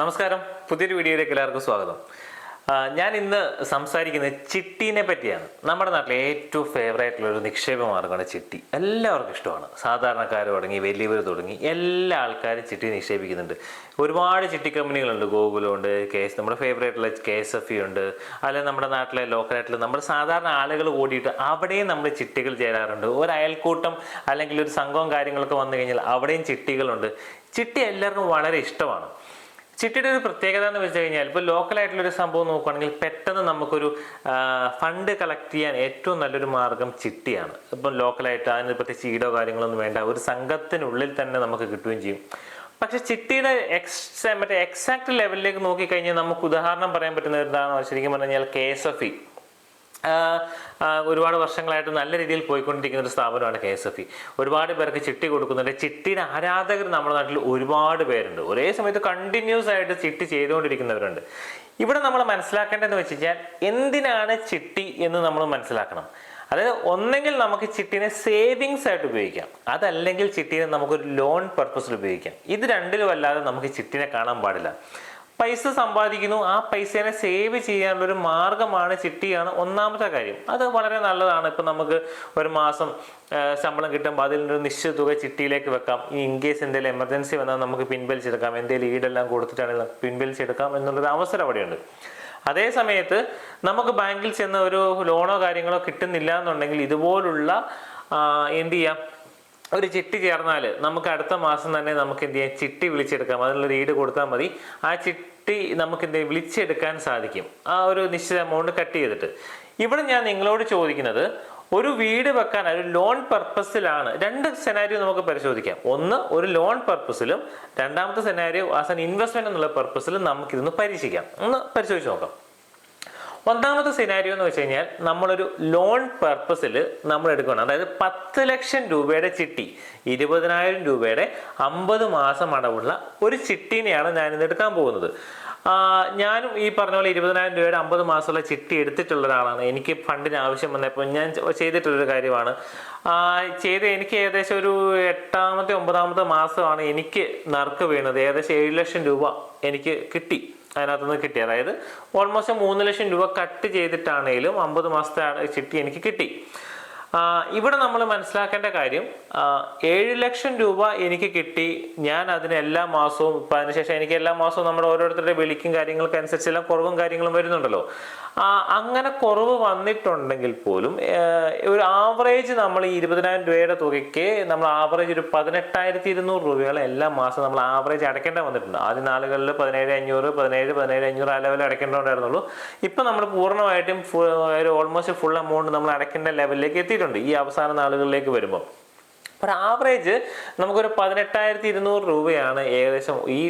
നമസ്കാരം. പുതിയൊരു വീഡിയോയിലേക്ക് എല്ലാവർക്കും സ്വാഗതം. ഞാൻ ഇന്ന് സംസാരിക്കുന്നത് ചിട്ടീനെ പറ്റിയാണ്. നമ്മുടെ നാട്ടിലെ ഏറ്റവും ഫേവറേറ്റ് ഒരു നിക്ഷേപ മാർഗമാണ് ചിട്ടി. എല്ലാവർക്കും ഇഷ്ടമാണ്. സാധാരണക്കാർ തുടങ്ങി വലിയവർ തുടങ്ങി എല്ലാ ആൾക്കാരും ചിട്ടി നിക്ഷേപിക്കുന്നുണ്ട്. ഒരുപാട് ചിട്ടി കമ്പനികളുണ്ട്. ഗോകുലമുണ്ട് കെ എസ് നമ്മുടെ ഫേവറേറ്റ് ഉള്ള കെ എസ് എഫ് ഉണ്ട്. അല്ലെങ്കിൽ നമ്മുടെ നാട്ടിലെ ലോക്കലായിട്ടുള്ള നമ്മുടെ സാധാരണ ആളുകൾ കൂടിയിട്ട് അവിടെയും നമ്മൾ ചിട്ടികൾ ചേരാറുണ്ട്. ഒരു അയൽക്കൂട്ടം അല്ലെങ്കിൽ ഒരു സംഘവും കാര്യങ്ങളൊക്കെ വന്നു കഴിഞ്ഞാൽ അവിടെയും ചിട്ടികളുണ്ട്. ചിട്ടി എല്ലാവർക്കും വളരെ ഇഷ്ടമാണ്. ചിട്ടിയുടെ ഒരു പ്രത്യേകത എന്ന് വെച്ച് കഴിഞ്ഞാൽ ഇപ്പോൾ ലോക്കലായിട്ടുള്ള ഒരു സംഭവം നോക്കുകയാണെങ്കിൽ പെട്ടെന്ന് നമുക്കൊരു ഫണ്ട് കളക്ട് ചെയ്യാൻ ഏറ്റവും നല്ലൊരു മാർഗം ചിട്ടിയാണ്. ഇപ്പം ലോക്കലായിട്ട് അതിന് പ്രത്യേകിച്ച് ഈടോ കാര്യങ്ങളൊന്നും വേണ്ട. ഒരു സംഘത്തിനുള്ളിൽ തന്നെ നമുക്ക് കിട്ടുകയും ചെയ്യും. പക്ഷെ ചിട്ടിയുടെ എക്സ് മറ്റേ എക്സാക്ട് ലെവലിലേക്ക് നോക്കിക്കഴിഞ്ഞാൽ നമുക്ക് ഉദാഹരണം പറയാൻ പറ്റുന്ന എന്താണെന്ന് ശരിക്കും പറഞ്ഞു കഴിഞ്ഞാൽ കെ എസ് എഫ് ഇ ഒരുപാട് വർഷങ്ങളായിട്ട് നല്ല രീതിയിൽ പോയിക്കൊണ്ടിരിക്കുന്ന ഒരു സ്ഥാപനമാണ് കെ എസ് എഫ് ഇ. ഒരുപാട് പേർക്ക് ചിട്ടി കൊടുക്കുന്നുണ്ട്. ചിട്ടിയുടെ ആരാധകർ നമ്മുടെ നാട്ടിൽ ഒരുപാട് പേരുണ്ട്. ഒരേ സമയത്ത് കണ്ടിന്യൂസ് ആയിട്ട് ചിട്ടി ചെയ്തുകൊണ്ടിരിക്കുന്നവരുണ്ട്. ഇവിടെ നമ്മൾ മനസ്സിലാക്കേണ്ടതെന്ന് വെച്ച് കഴിഞ്ഞാൽ എന്തിനാണ് ചിട്ടി എന്ന് നമ്മൾ മനസ്സിലാക്കണം? അതായത് ഒന്നെങ്കിൽ നമുക്ക് ചിട്ടിനെ സേവിങ്സ് ആയിട്ട് ഉപയോഗിക്കാം. അതല്ലെങ്കിൽ ചിട്ടിനെ നമുക്കൊരു ലോൺ പർപ്പസിൽ ഉപയോഗിക്കാം. ഇത് രണ്ടിലും അല്ലാതെ നമുക്ക് ചിട്ടിനെ കാണാൻ പാടില്ല. പൈസ സമ്പാദിക്കുന്നു. ആ പൈസേനെ സേവ് ചെയ്യാനുള്ള ഒരു മാർഗമാണ് ചിട്ടിയാണ് ഒന്നാമത്തെ കാര്യം. അത് വളരെ നല്ലതാണ്. ഇപ്പം നമുക്ക് ഒരു മാസം ശമ്പളം കിട്ടുമ്പോൾ അതിൽ ഒരു നിശ്ചിത തുക ചിട്ടിയിലേക്ക് വെക്കാം. ഇൻ കേസ് എന്തെങ്കിലും എമർജൻസി വന്നാൽ നമുക്ക് പിൻവലിച്ചെടുക്കാം എന്തെങ്കിലും ഈടെല്ലാം കൊടുത്തിട്ടാണെങ്കിൽ പിൻവലിച്ചെടുക്കാം എന്നുള്ളൊരു അവസരം അവിടെയുണ്ട്. അതേ സമയത്ത് നമുക്ക് ബാങ്കിൽ ചെന്ന ഒരു ലോണോ കാര്യങ്ങളോ കിട്ടുന്നില്ല എന്നുണ്ടെങ്കിൽ ഇതുപോലുള്ള എന്ത് ചെയ്യാം? ഒരു ചിട്ടി ചേർന്നാൽ നമുക്ക് അടുത്ത മാസം തന്നെ നമുക്ക് എന്ത് ചെയ്യാം? ചിട്ടി വിളിച്ചെടുക്കാം. അതിനുള്ള ഈട് കൊടുത്താൽ മതി. ആ ചിട്ടി നമുക്ക് എന്ത് വിളിച്ചെടുക്കാൻ സാധിക്കും. ആ ഒരു നിശ്ചിത എമൗണ്ട് കട്ട് ചെയ്തിട്ട്. ഇവിടെ ഞാൻ നിങ്ങളോട് ചോദിക്കുന്നത് ഒരു വീട് വെക്കാൻ ഒരു ലോൺ പർപ്പസിലാണ് രണ്ട് സെനാരിയോ നമുക്ക് പരിശോധിക്കാം. ഒന്ന് ഒരു ലോൺ പർപ്പസിലും രണ്ടാമത്തെ സെനാരിയോ ആസ് ആൻ ഇൻവെസ്റ്റ്മെന്റ് എന്നുള്ള പർപ്പസിലും നമുക്കിതൊന്ന് പരീക്ഷിക്കാം. ഒന്ന് പരിശോധിച്ച് നോക്കാം. ഒന്നാമത്തെ സിനാരിയോ എന്ന് വെച്ച് കഴിഞ്ഞാൽ നമ്മളൊരു ലോൺ പർപ്പസിൽ നമ്മൾ എടുക്കണം അതായത് പത്ത് ലക്ഷം രൂപയുടെ ചിട്ടി ഇരുപതിനായിരം രൂപയുടെ അമ്പത് മാസം അടവുള്ള ഒരു ചിട്ടീനെയാണ് ഞാനിന്ന് എടുക്കാൻ പോകുന്നത്. ഞാനും ഈ പറഞ്ഞ പോലെ ഇരുപതിനായിരം രൂപയുടെ അമ്പത് മാസമുള്ള ചിട്ടി എടുത്തിട്ടുള്ള ഒരാളാണ് എനിക്ക് ഫണ്ടിന് ആവശ്യം വന്നപ്പോൾ ഞാൻ ചെയ്തിട്ടുള്ളൊരു കാര്യമാണ്. ചെയ്ത് എനിക്ക് ഏകദേശം ഒരു എട്ടാമത്തെ ഒമ്പതാമത്തെ മാസമാണ് എനിക്ക് നറുക്ക് വീണത്. ഏകദേശം ഏഴ് ലക്ഷം രൂപ എനിക്ക് കിട്ടി. അതിനകത്തുനിന്ന് കിട്ടി. അതായത് ഓൾമോസ്റ്റ് മൂന്ന് ലക്ഷം രൂപ കട്ട് ചെയ്തിട്ടാണെങ്കിലും അമ്പത് മാസത്തെ ചിട്ടി എനിക്ക് കിട്ടി. ഇവിടെ നമ്മൾ മനസ്സിലാക്കേണ്ട കാര്യം ഏഴ് ലക്ഷം രൂപ എനിക്ക് കിട്ടി ഞാൻ അതിന് എല്ലാ മാസവും ഇപ്പം അതിനുശേഷം എനിക്ക് എല്ലാ മാസവും നമ്മുടെ ഓരോരുത്തരുടെ വിളിക്കും കാര്യങ്ങൾക്ക് അനുസരിച്ചെല്ലാം കുറവും കാര്യങ്ങളും വരുന്നുണ്ടല്ലോ. അങ്ങനെ കുറവ് വന്നിട്ടുണ്ടെങ്കിൽ പോലും ഒരു ആവറേജ് നമ്മൾ ഈ ഇരുപതിനായിരം രൂപയുടെ തുകയ്ക്ക് നമ്മൾ ആവറേജ് ഒരു പതിനെട്ടായിരത്തി ഇരുന്നൂറ് രൂപയോളം എല്ലാ മാസം നമ്മൾ ആവറേജ് അടയ്ക്കേണ്ട വന്നിട്ടുണ്ട്. ആദ്യ നാളുകളിൽ പതിനേഴ് അഞ്ഞൂറ് പതിനേഴ് പതിനേഴ് അഞ്ഞൂറ് ആ ലെവലിൽ അടയ്ക്കേണ്ടതുണ്ടായിരുന്നുള്ളൂ ഇപ്പം നമ്മൾ പൂർണമായിട്ടും ഒരു ഓൾമോസ്റ്റ് ഫുൾ എമൗണ്ട് നമ്മൾ അടയ്ക്കേണ്ട ലെവലിലേക്ക് എത്തിയിട്ടുണ്ട് ഈ അവസാന നാളുകളിലേക്ക് വരുമ്പോൾ ഒരു ആവറേജ് നമുക്കൊരു പതിനെട്ടായിരത്തി ഇരുന്നൂറ് രൂപയാണ് ഏകദേശം ഈ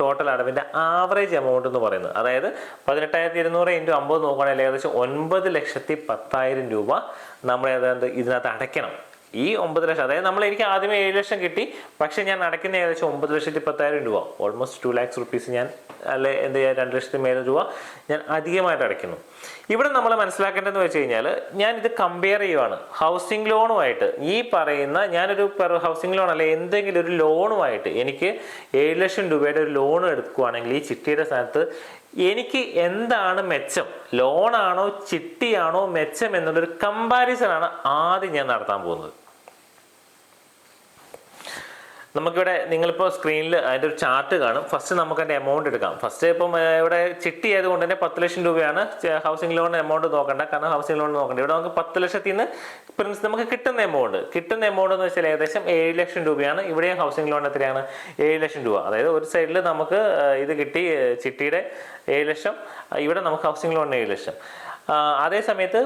ടോട്ടൽ അടവിന്റെ ആവറേജ് എമൗണ്ട് എന്ന് പറയുന്നത്. അതായത് പതിനെട്ടായിരത്തി ഇരുന്നൂറ് ഇന്റു അമ്പത് നോക്കുകയാണെങ്കിൽ ഏകദേശം ഒൻപത് ലക്ഷത്തി പത്തായിരം രൂപ നമ്മൾ ഏതാണ്ട് ഇതിനകത്ത് അടയ്ക്കണം. ഈ ഒമ്പത് ലക്ഷം അതായത് നമ്മൾ എനിക്ക് ആദ്യമേ ഏഴ് ലക്ഷം കിട്ടി പക്ഷേ ഞാൻ അടയ്ക്കുന്ന ഏകദേശം ഒമ്പത് ലക്ഷത്തി പത്തായിരം രൂപ. ഓൾമോസ്റ്റ് ടു ലാക്സ് റുപ്പീസ് ഞാൻ അല്ലെ എന്ത് ചെയ്യാം രണ്ട് ലക്ഷത്തി മേലെ രൂപ ഞാൻ അധികമായിട്ട് അടയ്ക്കുന്നു. ഇവിടെ നമ്മൾ മനസ്സിലാക്കേണ്ടതെന്ന് വെച്ച് കഴിഞ്ഞാൽ ഞാൻ ഇത് കമ്പയർ ചെയ്യുവാണ് ഹൗസിംഗ് ലോണുമായിട്ട് ഈ പറയുന്ന ഞാനൊരു പെർ ഹൗസിംഗ് ലോൺ അല്ലെ എന്തെങ്കിലും ഒരു ലോണുമായിട്ട് എനിക്ക് ഏഴ് ലക്ഷം രൂപയുടെ ഒരു ലോൺ എടുക്കുകയാണെങ്കിൽ ഈ ചിട്ടിയുടെ സ്ഥാനത്ത് എനിക്ക് എന്താണ് മെച്ചം? ലോണാണോ ചിട്ടിയാണോ മെച്ചം എന്നുള്ളൊരു കമ്പാരിസൺ ആണ് ആദ്യം ഞാൻ നടത്താൻ പോകുന്നത്. നമുക്കിവിടെ നിങ്ങളിപ്പോൾ സ്ക്രീനിൽ അതിന്റെ ഒരു ചാർട്ട് കാണും. ഫസ്റ്റ് നമുക്ക് അതിന്റെ എമൗണ്ട് എടുക്കാം. ഫസ്റ്റ് ഇപ്പം ഇവിടെ ചിട്ടി ആയതുകൊണ്ട് തന്നെ പത്ത് ലക്ഷം രൂപയാണ് ഹൗസിംഗ് ലോൺ എമൗണ്ട് നോക്കേണ്ട. കാരണം ഹൗസിംഗ് ലോൺ നോക്കേണ്ട. ഇവിടെ നമുക്ക് പത്ത് ലക്ഷത്തിൽ നിന്ന് പ്രിൻസ് നമുക്ക് കിട്ടുന്ന എമൗണ്ട് കിട്ടുന്ന എമൗണ്ട് എന്ന് വെച്ചാൽ ഏകദേശം ഏഴ് ലക്ഷം രൂപയാണ്. ഇവിടെയും ഹൗസിംഗ് ലോൺ എത്രയാണ്? ഏഴ് ലക്ഷം രൂപ. അതായത് ഒരു സൈഡിൽ നമുക്ക് ഇത് കിട്ടി ചിട്ടിയുടെ ഏഴ് ലക്ഷം. ഇവിടെ നമുക്ക് ഹൗസിംഗ് ലോണിന് ഏഴ് ലക്ഷം. അതേ സമയത്ത്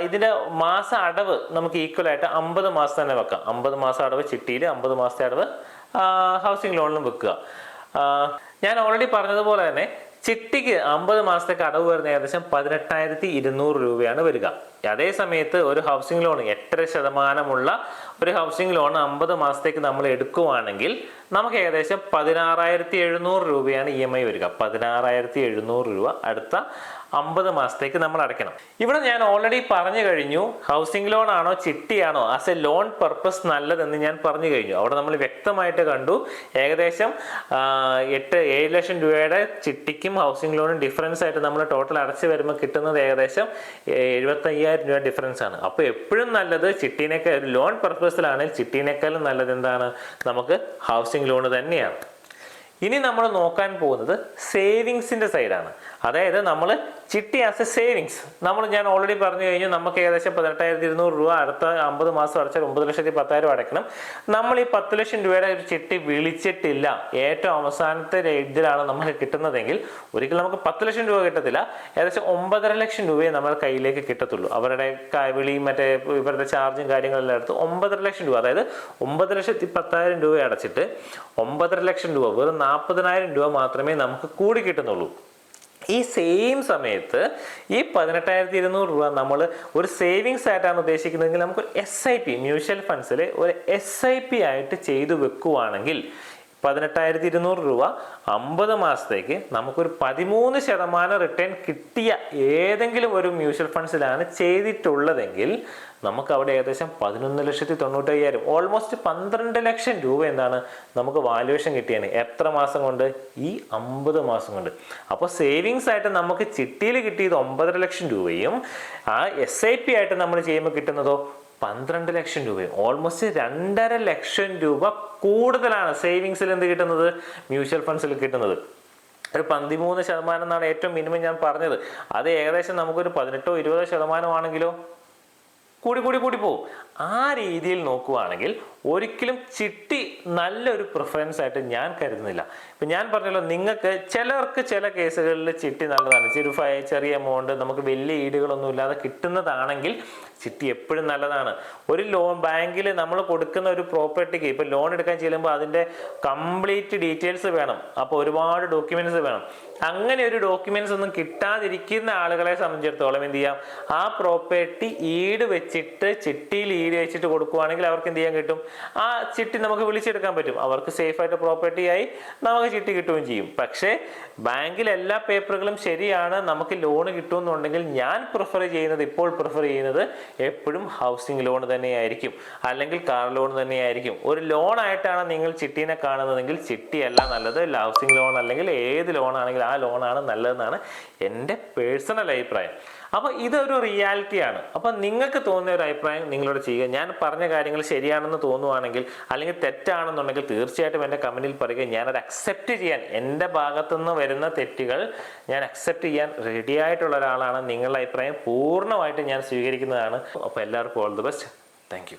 ഇതിന്റെ മാസ അടവ് നമുക്ക് ഈക്വൽ ആയിട്ട് അമ്പത് മാസം തന്നെ വെക്കാം. അമ്പത് മാസം അടവ് ചിട്ടിയിൽ അമ്പത് മാസത്തെ അടവ് ഹൗസിംഗ് ലോണിലും വെക്കുക. ഞാൻ ഓൾറെഡി പറഞ്ഞതുപോലെ തന്നെ ചിട്ടിക്ക് അമ്പത് മാസത്തേക്ക് അടവ് വരുന്ന ഏകദേശം പതിനെട്ടായിരത്തി ഇരുന്നൂറ് രൂപയാണ് വരിക. അതേ സമയത്ത് ഒരു ഹൗസിംഗ് ലോൺ എട്ടര ശതമാനമുള്ള ഒരു ഹൗസിംഗ് ലോൺ അമ്പത് മാസത്തേക്ക് നമ്മൾ എടുക്കുവാണെങ്കിൽ നമുക്ക് ഏകദേശം പതിനാറായിരത്തി എഴുന്നൂറ് രൂപയാണ് ഇ എം ഐ വരിക. പതിനാറായിരത്തി എഴുന്നൂറ് രൂപ അടുത്ത അമ്പത് മാസത്തേക്ക് നമ്മൾ അടയ്ക്കണം. ഇവിടെ ഞാൻ ഓൾറെഡി പറഞ്ഞു കഴിഞ്ഞു ഹൗസിംഗ് ലോൺ ആണോ ചിട്ടിയാണോ? ആസ് എ ലോൺ പർപ്പസ് നല്ലതെന്ന് ഞാൻ പറഞ്ഞു കഴിഞ്ഞു. അവിടെ നമ്മൾ വ്യക്തമായിട്ട് കണ്ടു. ഏകദേശം എട്ട് ഏഴ് ലക്ഷം രൂപയുടെ ചിട്ടിക്കും ഹൗസിംഗ് ലോണും ഡിഫറൻസ് ആയിട്ട് നമ്മൾ ടോട്ടൽ അടച്ചു വരുമ്പോൾ കിട്ടുന്നത് ഏകദേശം എഴുപത്തയ്യായിരം രൂപ ഡിഫറൻസ് ആണ്. അപ്പോൾ എപ്പോഴും നല്ലത് ചിട്ടീനൊക്കെ ലോൺ ലോൺ പർപ്പസിലാണെങ്കിൽ ചിട്ടീനേക്കാളും നല്ലത് എന്താണ് നമുക്ക് ഹൗസിംഗ് ലോൺ തന്നെയാണ്. ഇനി നമ്മൾ നോക്കാൻ പോകുന്നത് സേവിങ്സിന്റെ സൈഡാണ് അതായത് നമ്മൾ ചിട്ടി ആസ് എ സേവിങ്സ് നമ്മൾ ഞാൻ ഓൾറെഡി പറഞ്ഞു കഴിഞ്ഞു നമുക്ക് ഏകദേശം പതിനെട്ടായിരത്തി ഇരുന്നൂറ് രൂപ അടുത്ത അമ്പത് മാസം അടച്ചാൽ ഒമ്പത് ലക്ഷത്തി പത്തായിരം അടയ്ക്കണം. നമ്മൾ ഈ പത്ത് ലക്ഷം രൂപയുടെ ഒരു ചിട്ടി വിളിച്ചിട്ടില്ല. ഏറ്റവും അവസാനത്തെ ഇതിലാണ് നമുക്ക് കിട്ടുന്നതെങ്കിൽ ഒരിക്കലും നമുക്ക് പത്ത് ലക്ഷം രൂപ കിട്ടത്തില്ല. ഏകദേശം ഒമ്പതര ലക്ഷം രൂപയെ നമ്മുടെ കയ്യിലേക്ക് കിട്ടത്തുള്ളൂ. അവരുടെ വിളി മറ്റേ ഇവരുടെ ചാർജും കാര്യങ്ങളെല്ലാം എടുത്ത് ഒമ്പതര ലക്ഷം രൂപ. അതായത് ഒമ്പത് ലക്ഷത്തി പത്തായിരം രൂപ അടച്ചിട്ട് ഒമ്പതര ലക്ഷം രൂപ വെറും നാൽപ്പതിനായിരം രൂപ മാത്രമേ നമുക്ക് കൂടി കിട്ടുന്നുള്ളൂ. ഈ സെയിം സമയത്ത് ഈ പതിനെട്ടായിരത്തി ഇരുന്നൂറ് രൂപ നമ്മൾ ഒരു സേവിങ്സ് ആയിട്ടാണ് ഉദ്ദേശിക്കുന്നതെങ്കിൽ നമുക്ക് എസ് ഐ പി മ്യൂച്വൽ ഫണ്ട്സിൽ ഒരു എസ് ഐ പി ആയിട്ട് ചെയ്തു വെക്കുവാണെങ്കിൽ പതിനെട്ടായിരത്തി ഇരുന്നൂറ് രൂപ അമ്പത് മാസത്തേക്ക് നമുക്കൊരു പതിമൂന്ന് ശതമാനം റിട്ടേൺ കിട്ടിയ ഏതെങ്കിലും ഒരു മ്യൂച്വൽ ഫണ്ട്സിലാണ് ചെയ്തിട്ടുള്ളതെങ്കിൽ നമുക്ക് അവിടെ ഏകദേശം പതിനൊന്ന് ലക്ഷത്തി തൊണ്ണൂറ്റയ്യായിരം ഓൾമോസ്റ്റ് പന്ത്രണ്ട് ലക്ഷം രൂപ എന്താണ് നമുക്ക് വാല്യുവേഷൻ കിട്ടിയാണ് എത്ര മാസം കൊണ്ട്? ഈ അമ്പത് മാസം കൊണ്ട്. അപ്പോൾ സേവിങ്സ് ആയിട്ട് നമുക്ക് ചിട്ടിയിൽ കിട്ടിയത് ഒമ്പതര ലക്ഷം രൂപയും ആ എസ് ഐ പി ആയിട്ട് നമ്മൾ ചെയ്യുമ്പോൾ കിട്ടുന്നതോ? പന്ത്രണ്ട് ലക്ഷം രൂപയും. ഓൾമോസ്റ്റ് രണ്ടര ലക്ഷം രൂപ കൂടുതലാണ് സേവിങ്സിൽ എന്ത് കിട്ടുന്നത്? മ്യൂച്വൽ ഫണ്ട്സിൽ കിട്ടുന്നത്. ഒരു പതിമൂന്ന് ശതമാനം എന്നാണ് ഏറ്റവും മിനിമം ഞാൻ പറഞ്ഞത്. അത് ഏകദേശം നമുക്കൊരു പതിനെട്ടോ ഇരുപതോ ശതമാനമാണെങ്കിലോ കൂടി കൂടി കൂടി പോകും ആ രീതിയിൽ നോക്കുവാണെങ്കിൽ ഒരിക്കലും ചിട്ടി നല്ലൊരു പ്രിഫറൻസ് ആയിട്ട് ഞാൻ കരുതുന്നില്ല. ഇപ്പം ഞാൻ പറഞ്ഞല്ലോ നിങ്ങൾക്ക് ചിലർക്ക് ചില കേസുകളിൽ ചിട്ടി നല്ലതാണ്. ചെറു ചെറിയ എമൗണ്ട് നമുക്ക് വലിയ ഈടുകളൊന്നും ഇല്ലാതെ കിട്ടുന്നതാണെങ്കിൽ ചിട്ടി എപ്പോഴും നല്ലതാണ്. ഒരു ലോൺ ബാങ്കിൽ നമ്മൾ കൊടുക്കുന്ന ഒരു പ്രോപ്പർട്ടിക്ക് ഇപ്പോൾ ലോൺ എടുക്കാൻ ചെല്ലുമ്പോൾ അതിന്റെ കംപ്ലീറ്റ് ഡീറ്റെയിൽസ് വേണം. അപ്പോൾ ഒരുപാട് ഡോക്യുമെന്റ്സ് വേണം. അങ്ങനെ ഒരു ഡോക്യുമെന്റ്സ് ഒന്നും കിട്ടാതിരിക്കുന്ന ആളുകളെ സംബന്ധിച്ചിടത്തോളം എന്ത് ചെയ്യാം? ആ പ്രോപ്പർട്ടി ഈട് വെച്ചിട്ട് ചിട്ടിയിൽ ഈട് വെച്ചിട്ട് കൊടുക്കുവാണെങ്കിൽ അവർക്ക് എന്ത് ചെയ്യാൻ കിട്ടും? ആ ചിട്ടി നമുക്ക് വിളിച്ചെടുക്കാൻ പറ്റും. അവർക്ക് സേഫ് ആയിട്ട് പ്രോപ്പർട്ടി ആയി നമുക്ക് ചിട്ടി കിട്ടുകയും ചെയ്യും. പക്ഷേ ബാങ്കിൽ എല്ലാ പേപ്പറുകളും ശരിയാണ് നമുക്ക് ലോൺ കിട്ടുമെന്നുണ്ടെങ്കിൽ ഞാൻ പ്രിഫർ ചെയ്യുന്നത് ഇപ്പോൾ പ്രിഫർ ചെയ്യുന്നത് എപ്പോഴും ഹൗസിംഗ് ലോൺ തന്നെയായിരിക്കും. അല്ലെങ്കിൽ കാർ ലോൺ തന്നെയായിരിക്കും. ഒരു ലോൺ ആയിട്ടാണ് നിങ്ങൾ ചിട്ടീനെ കാണുന്നതെങ്കിൽ ചിട്ടിയല്ല നല്ലത്. ഹൗസിംഗ് ലോൺ അല്ലെങ്കിൽ ഏത് ലോൺ ആണെങ്കിലും ആ ലോണാണ് നല്ലതെന്നാണ് എന്റെ പേഴ്സണൽ അഭിപ്രായം. അപ്പോൾ ഇതൊരു റിയാലിറ്റിയാണ് അപ്പോൾ നിങ്ങൾക്ക് തോന്നിയ ഒരു അഭിപ്രായം നിങ്ങളോട് ചെയ്യുക. ഞാൻ പറഞ്ഞ കാര്യങ്ങൾ ശരിയാണെന്ന് തോന്നുവാണെങ്കിൽ അല്ലെങ്കിൽ തെറ്റാണെന്നുണ്ടെങ്കിൽ തീർച്ചയായിട്ടും എന്റെ കമന്റിൽ പറയുക. ഞാനത് അക്സെപ്റ്റ് ചെയ്യാൻ എന്റെ ഭാഗത്തുനിന്ന് വരുന്ന തെറ്റുകൾ ഞാൻ അക്സെപ്റ്റ് ചെയ്യാൻ റെഡി ആയിട്ടുള്ള ഒരാളാണ്. നിങ്ങളുടെ അഭിപ്രായം പൂർണമായിട്ട് ഞാൻ സ്വീകരിക്കുന്നതാണ്. അപ്പോൾ എല്ലാവർക്കും ഓൾ ദി ബെസ്റ്റ് താങ്ക്